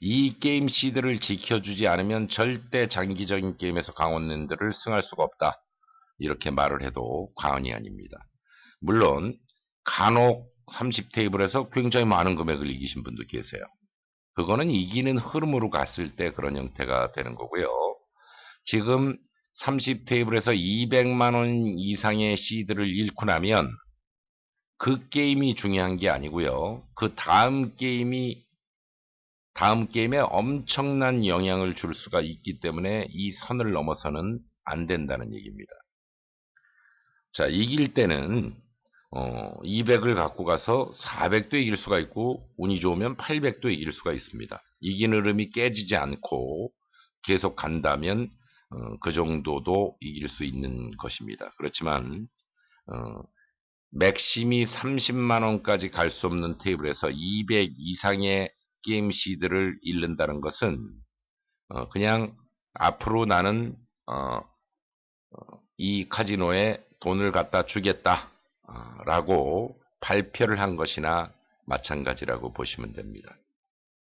이 게임 시드를 지켜주지 않으면 절대 장기적인 게임에서 강원랜드를 승할 수가 없다. 이렇게 말을 해도 과언이 아닙니다. 물론 간혹 30테이블에서 굉장히 많은 금액을 이기신 분도 계세요. 그거는 이기는 흐름으로 갔을 때 그런 형태가 되는 거고요. 지금 30테이블에서 200만원 이상의 시드를 잃고 나면 그 게임이 중요한 게 아니고요. 그 다음 게임이 다음 게임에 엄청난 영향을 줄 수가 있기 때문에 이 선을 넘어서는 안 된다는 얘기입니다. 자, 이길 때는 어, 200을 갖고 가서 400도 이길 수가 있고 운이 좋으면 800도 이길 수가 있습니다. 이기는 흐름이 깨지지 않고 계속 간다면 어, 그 정도도 이길 수 있는 것입니다. 그렇지만 어, 맥심이 30만원까지 갈 수 없는 테이블에서 200 이상의 게임 시드를 잃는다는 것은 어, 그냥 앞으로 나는 어, 어, 이 카지노에 돈을 갖다 주겠다 라고 발표를 한 것이나 마찬가지라고 보시면 됩니다.